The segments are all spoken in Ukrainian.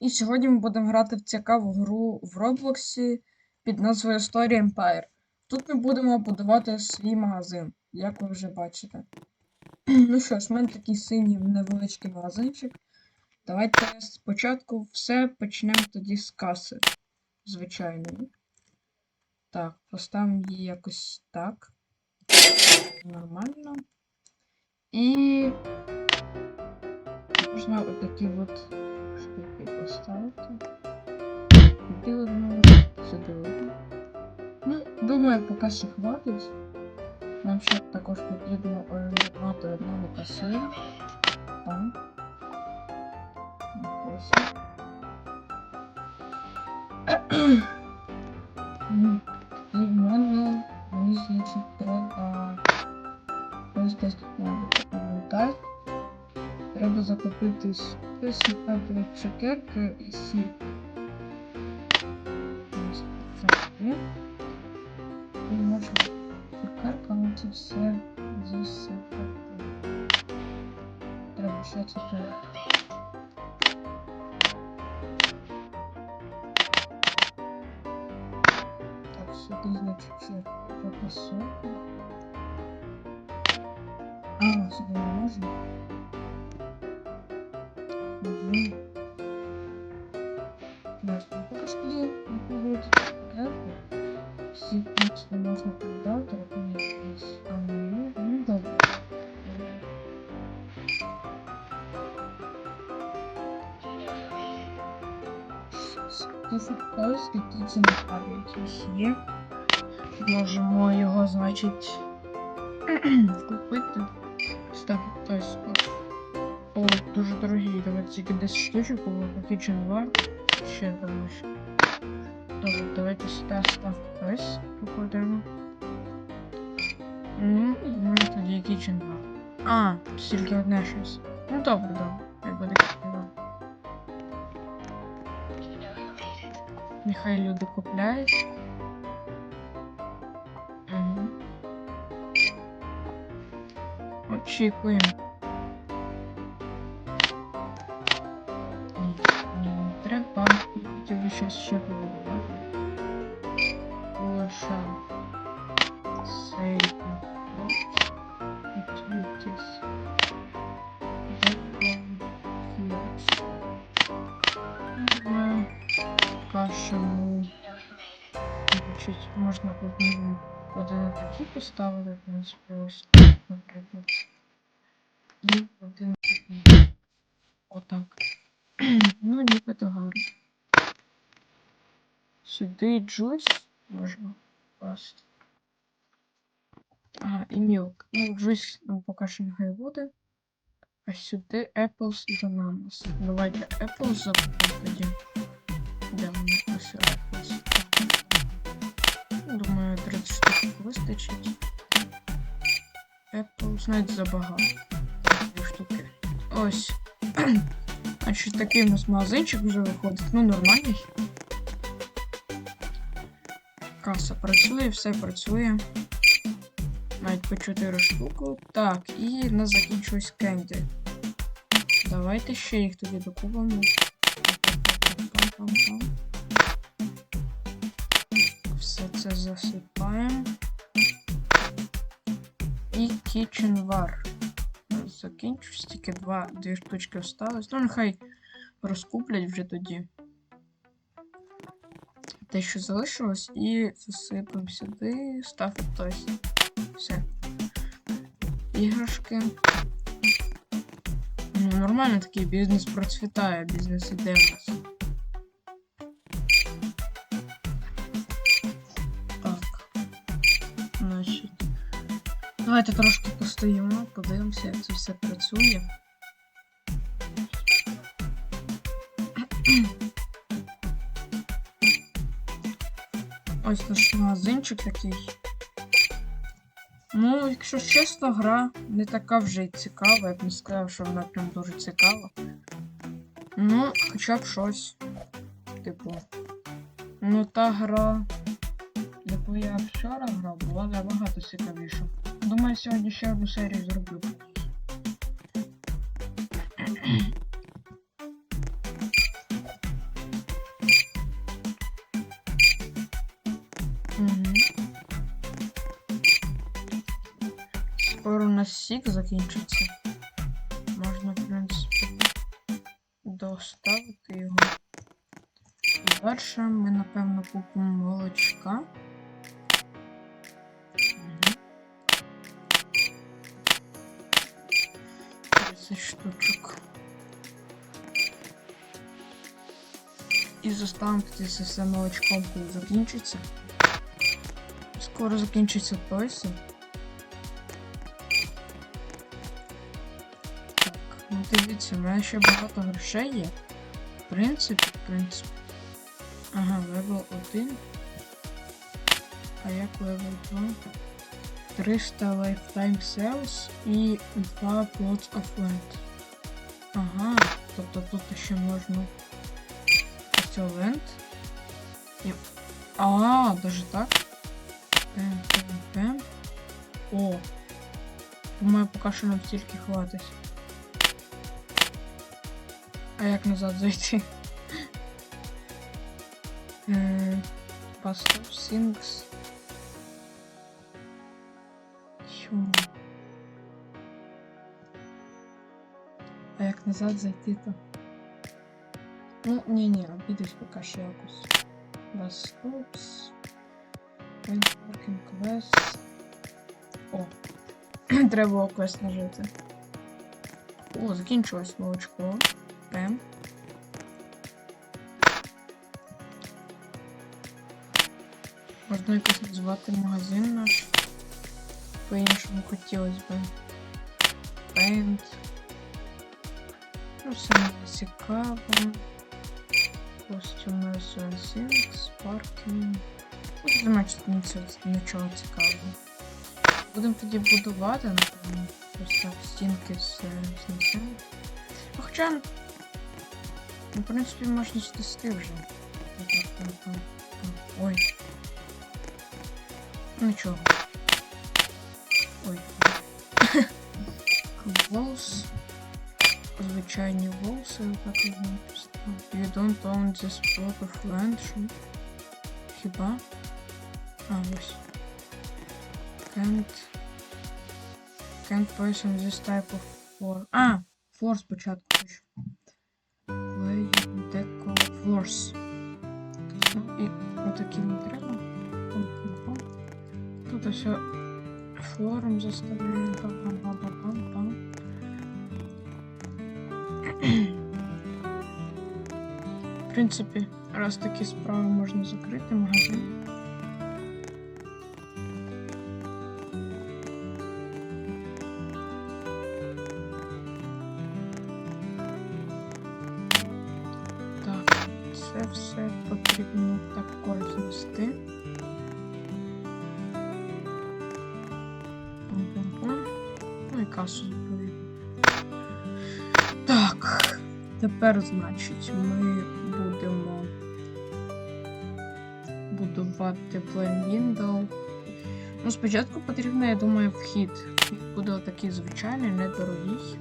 І сьогодні ми будемо грати в цікаву гру в Роблоксі під назвою Story Empire. Тут ми будемо будувати свій магазин, як ви вже бачите. Ну що ж, в мене такий синій невеличкий магазинчик. Давайте спочатку все почнемо тоді з каси. Звичайної. Так, поставимо її якось так. Нормально. І можна отакі от поставити. Одну, сюди одну. Ну, думаю, поки що хватить. Нам ще також потрібно орендувати одного. Ну, І мене, мені значить, треба ось. Треба закупити список цукерки і сік. Ось. І можна цукерками це все засипати. Треба ще цукерки. Так, сюди, значить, ще пропасовку. А, сюди не можна. Угу. Ясно. Поки що тоді буде цукерки. Всі точно можна продати, а то якісь. А, ну, ну, добре. Ось такі ці якісь є. Можемо його, значить, купити. Тільки 10 штучок, було Kitchen War. Ще тому що. Добре, давайте сюди став ось покладемо. Ну, може тоді Kitchen War. А, тільки одне щось. Ну добре, добре. Як буде Kitchen War. Нехай люди купляють. Угу. Очікуємо. Значить, можна один такі поставити, в принципі, ось, наприклад. І один такий. Отак. ну, нібито гарно. Сюди джусь можна класти. Ага, і мілк. Ну, джусь ну, поки що нехай буде. А сюди apples і bananas. Давайте apples тоді. Де вони. Думаю, 30 штук вистачить. Apples навіть забагато. Дві штуки. Ось. Значить, такий у нас магазинчик вже виходить. Ну, нормальний. Каса працює, все працює. Навіть по 4 штуки. Так, і в нас закінчилось кенді. Давайте ще їх тоді докупимо. Kitchen war. Закінчусь, тільки два, дві штучки осталось. Ну, нехай розкуплять вже тоді. Те, що залишилось, і засипемо сюди, став хтось. Все. Іграшки. Ну, нормально такий бізнес процвітає, бізнес іде у нас. Давайте трошки постоїмо, подивимося, як це все працює. Ось наш магазинчик такий. Ну, якщо чесно, гра не така вже й цікава, я б не сказав, що вона прям дуже цікава. Ну, хоча б щось. Типу. Ну, та гра, яку я вчора грав, була набагато цікавіша. Думаю, сьогодні ще одну серію зроблю. Скоро у нас сік закінчиться. Можна, в принципі, доставити його. Перше ми, напевно, купимо молочка. Це все молочком, коли закінчиться. Скоро закінчиться тойси. Так, ну дивіться, у мене ще багато грошей є. В принципі, в принципі. Ага, левел 1. А як левел 2? 300 lifetime sales і 2 plots of land. Ага, тобто тут ще можна І... А, даже так? Пем, пем, пем. О. Думаю, поки що нам стільки хватить. А як назад зайти? М, Pastor Sings. Чому? А як назад зайти то? Ну, ні-ні, обійдусь поки що якось. Бас Stops. Working Quest. О. Треба квест нажити. О, закінчилось молочко. Прям. Можна якось назвати магазин наш. По-іншому хотілося б. Paint. Ну, не цікаво. Костюми Sensing, Sparking. Ну, значить, нічого, цікавого. Будемо тоді будувати, напевно. Просто стінки з знесемо. Хоча, ну, в принципі, можна знести вже. Ой. Нічого. Ой. Волс. Звичайні волси, так і написано. You don't own this plot of land. Що? Хіба? А, ось. Can't... Can't person this type of floor. А! Floor спочатку пишу. Play deco floors. Ну, і отакі не. Тут все флором заставляємо. Пам-пам-пам-пам-пам. Принципі, раз такі справи можна закрити магазин. Так, це все потрібно також знести. Ну і касу відповідно. Так, тепер, значить, ми будувати Plan Window. Ну, спочатку потрібно, я думаю, вхід. Вхід буде такий звичайний, недорогий.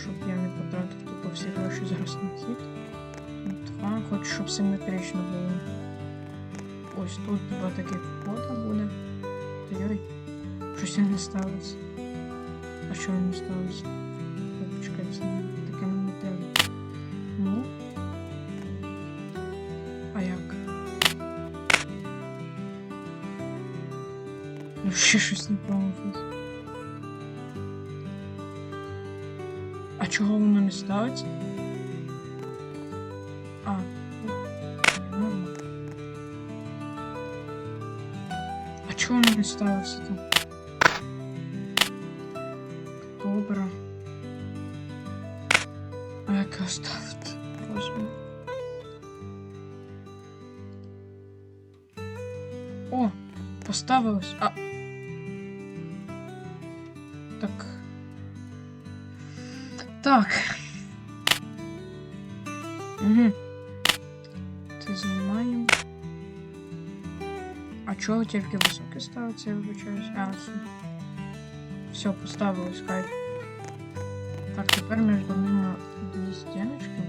Щоб я не потратив тупо всі гроші зараз на вхід. Два, хочу, щоб симетрично було. Ось тут два таких входа буде. Ой-ой, щось не сталося. А що не сталося? Ще щось не помогли. А чого воно не ставиться? А, нормально. А чого воно не ставиться там? Добре. А як його ставити? Розумію. О, поставилось. А. Так. Угу. Це знімаємо. А чого тільки високе ставиться, я вибачаюсь? А, все. Все, поставилось кайф. Так, тепер між ними дві стіночки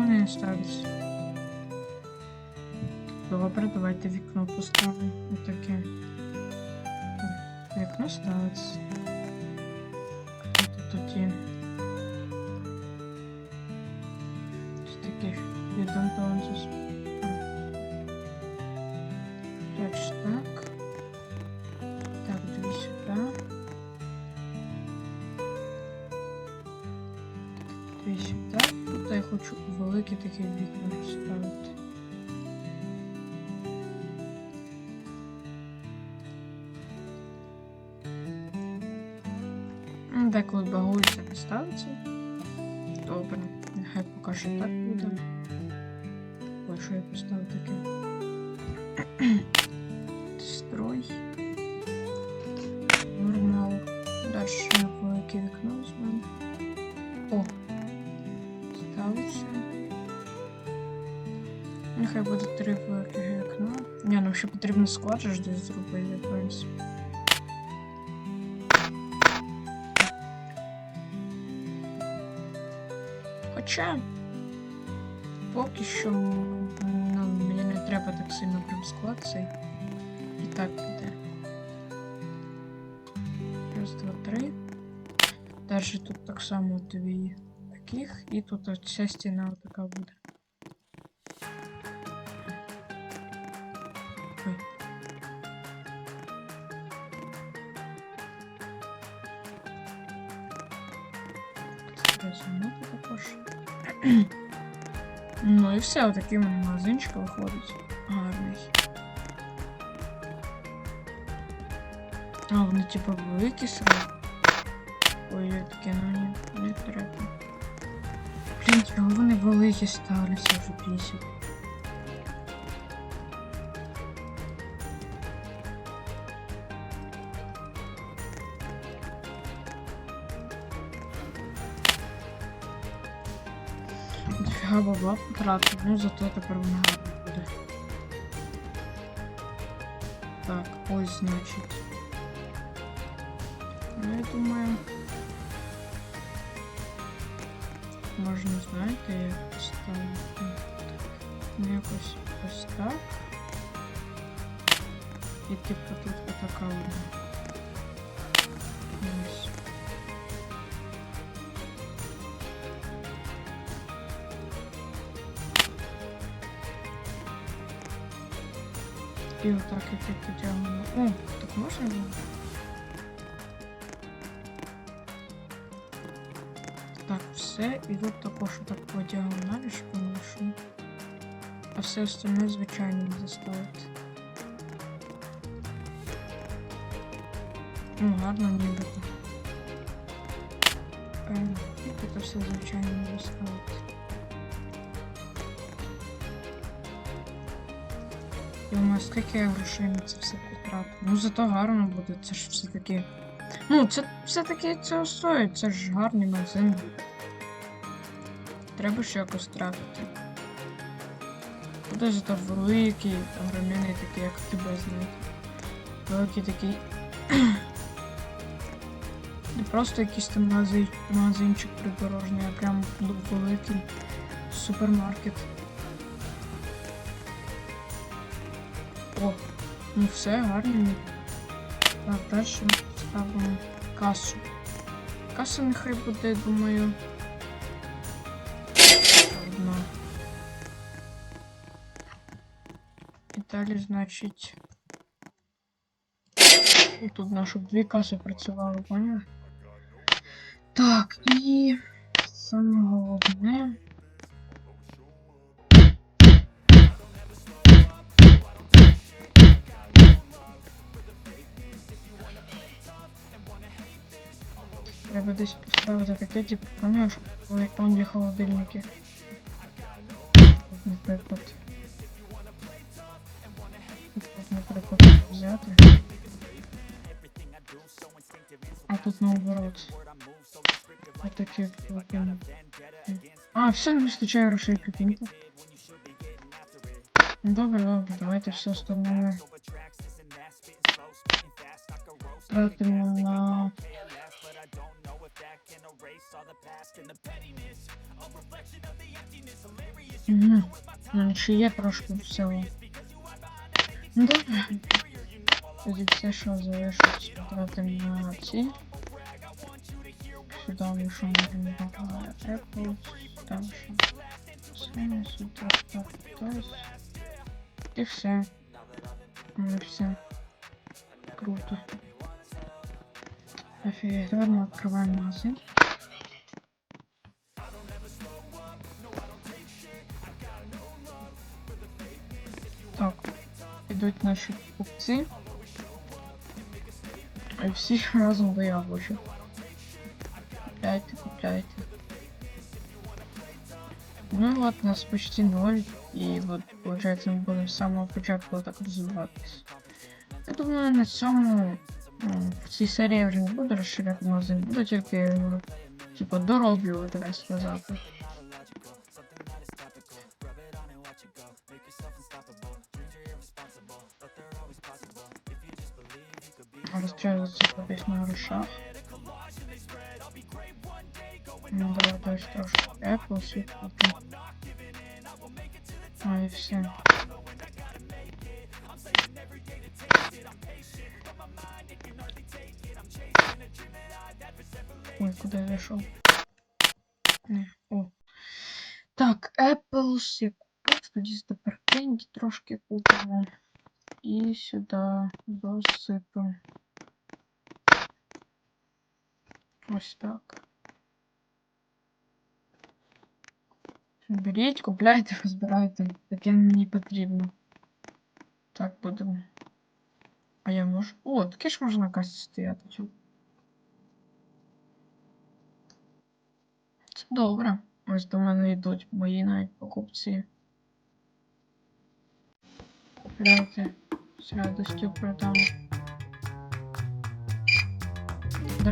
Не ставляться? Добре, давайте вікно поставимо. Отаке. Вікно ставиться. Тут тоді? Деколи багується не ставиться. Добре, нехай поки що так буде. Ой, що я поставив таке? Строй. Нормал. Дальше велике вікно візьмемо. О! Ставиться. Нехай буде три великих вікна. Ні, ну ще потрібно склад же ж десь зробити, в принципі. Хоча поки що ну, мені не треба так сильно прям склад цей. І так піде. Раз, два, три. Далі тут так само дві таких, і тут от ця стіна така буде. Все, отакий у мене магазинчик виходить. Гарний. А, вони типу сразу. Ой, я таке, ну ні, не треба. Блін, чого вони великі ставляться вже бісить. Дофіга бабла потратив, ну зато тепер воно гарно буде. Так, ось значить. Ну, я думаю. Можна, знаєте, як поставити. Ну, якось ось так. І типу тут отака одна. І отак я типу тягну. О, так можна було? Так, все. І тут також так по діагоналі ж поношу. А все остальне, звичайно, не заставити. Ну, гарно нібито. Е, І тут все, звичайно, не заставити. Нас скільки я грошей на це все потратив. Ну зато гарно буде, це ж все-таки. Ну, це все-таки це стоїть, це ж гарний магазин. Треба ж якось тратити. Буде зато великий, огроменний такий, як тебе знаєте. Великий такий. Не просто якийсь там магазин, магазинчик придорожний, а прям великий супермаркет. О, ну все, гарно. Так, далі ставимо касу. Каса нехай буде, думаю. Одна. І далі, значить. І тут на, щоб дві каси працювали, поняли? Так, і саме головне. Треба десь поставити таке, типу, були онлі холодильники. Наприклад. Тут, наприклад, взяти. А тут наоборот. Отакі прикольні. А, все, не грошей, прикиньте. Ну, Добре, добре, давайте все остальне тратимо на Угу. Ну, ще є трошки всього. Ну добре. Тоді все, що залишилось потратимо на ці. Сюди ми що можемо додати Apple, там що. Все, сюди, так, тось. І все. Ну і все. Круто. Офігеть, давай ми відкриваємо магазин. ідуть наші купці. І всі разом до яблучок. Купляйте, купляйте. Ну вот, у нас почти ноль. И вот, получается, мы будем с самого початку так розвиватись. Я думаю, на цьому м, в цій серії я вже не буду розширяти магазин, буду тільки його, типу, дороблювати, так сказати. кудись на грошах. Ну, давай дальше трошки Apple світ купимо. А, і все. Ой, куда я зайшов? Не, о. Так, Apples я купив, тоді тепер Candy трошки купимо. І сюди досипемо. Ось так. Беріть, купляйте, розбирайте. Таке мені потрібно. Так, будемо. А я можу. О, таке ж можна на касі стояти. Це добре. Ось до мене йдуть мої навіть покупці. Купляйте. З радістю продам.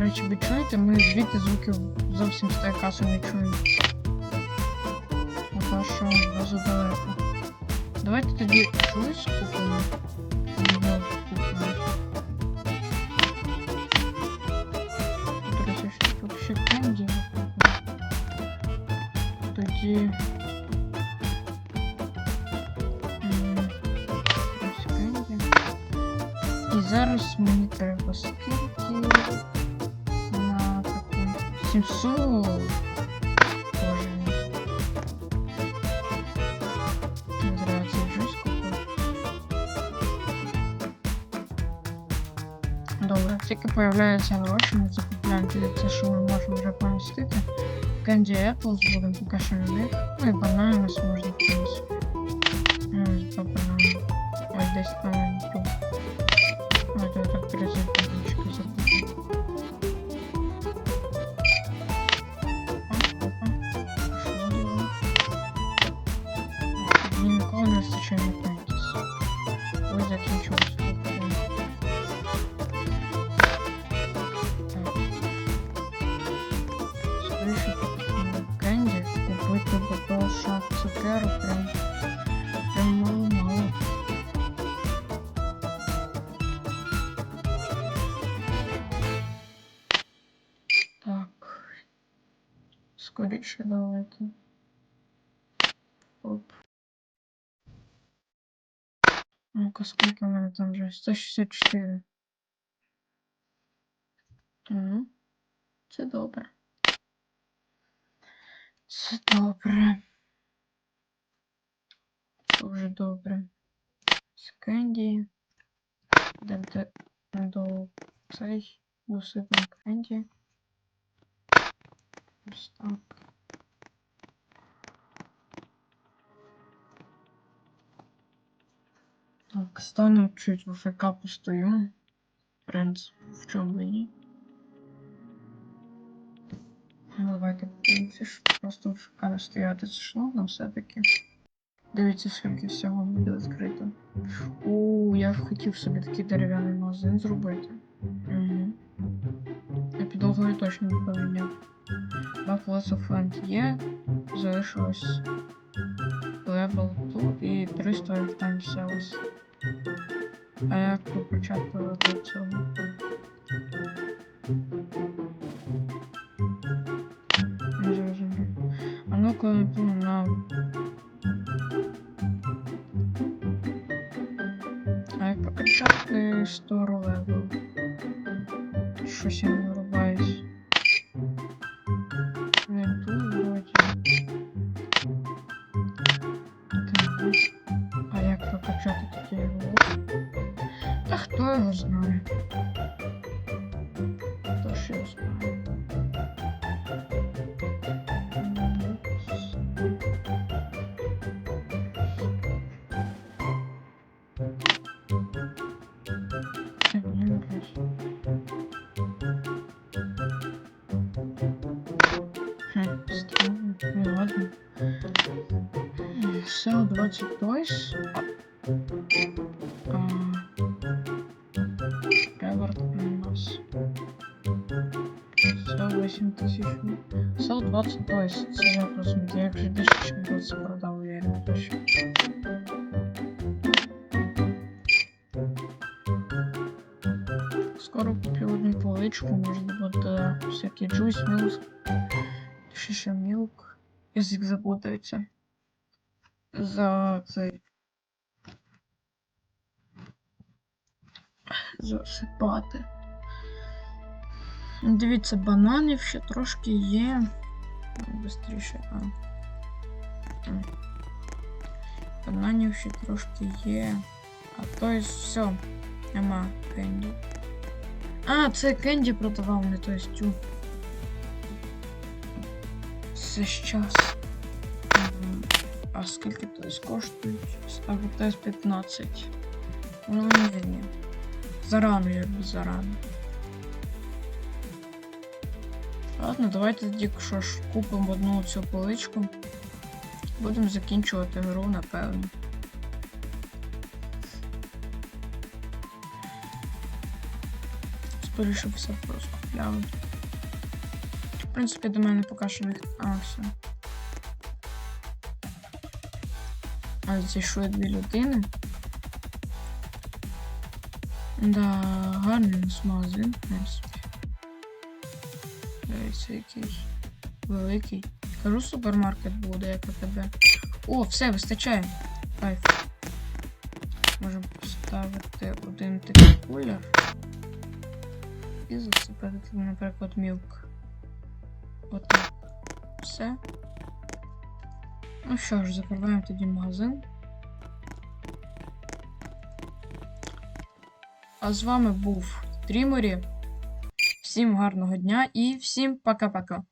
До речі, ви чуєте? Ми звідти звуків зовсім з тієї каси не чуємо. Поки що дуже далеко. Давайте тоді щось купимо. Його купимо. До речі, що тут ще кенді купимо. Тоді. м, ось кенді. І зараз мені треба скільки на таку 700. Боже мій. Не зря цей джусь купив. Добре, тільки появляються гроші, ми закупляємо тоді це, що ми можемо вже помістити. Candy Apples будемо поки що на них. Ну і банани у нас можна в принципі. Ну, ось два банани. Ось десь там Скоріше давайте. Оп. Ну-ка, скільки в мене там вже? 164. Угу. Це добре. Це добре. Дуже добре. Скенді. Йдемо до цей досипемо кенді. Ось так. Так, стану чуть в ФК постою. В принципі, в чому мені. Ну, давайте подивимося, що просто в ФК не стояти. Це ж ну, все-таки. Дивіться, скільки всього буде відкрито. У, я хотів собі такий дерев'яний магазин зробити. Угу. Я точно не поміняв. Класи фленд є. Залишилось левел тут і 300 lifetime sales. А по початку до цього? на. А Щось я не. 8000. 120 тысяч. Це просто я вже більше, ніж 20 продав, я не точно. Скоро куплю одну поличку, может будет э, всякие джуйс, милк, шиша милк. Язык запутается. За цей. Засипати. Дивіться, бананів ще трошки є. Бистріше. А. Бананів ще трошки є. А то есть все. Нема кенді. А, це Кенді продавав, не той стю. Це щас. А скільки тось коштують? Ставлю тось 15. Ну ні. Зарано, якби зарано. Ладно, давайте тоді, що ж, купимо одну цю поличку. Будемо закінчувати гру, напевно. Скоріше все просто купляли. В принципі, до мене поки що не... А, все. А зійшли дві людини. Да, гарний у нас магазин, в принципі. Дивіться, якийсь великий. Кажу, супермаркет буде, як у тебе. О, все, вистачає. Кайф. Можемо поставити один такий кулер. І засипати, наприклад, мілк. Отак. Все. Ну що ж, закриваємо тоді магазин. А з вами був Тріморі. Всім гарного дня і всім пока-пока.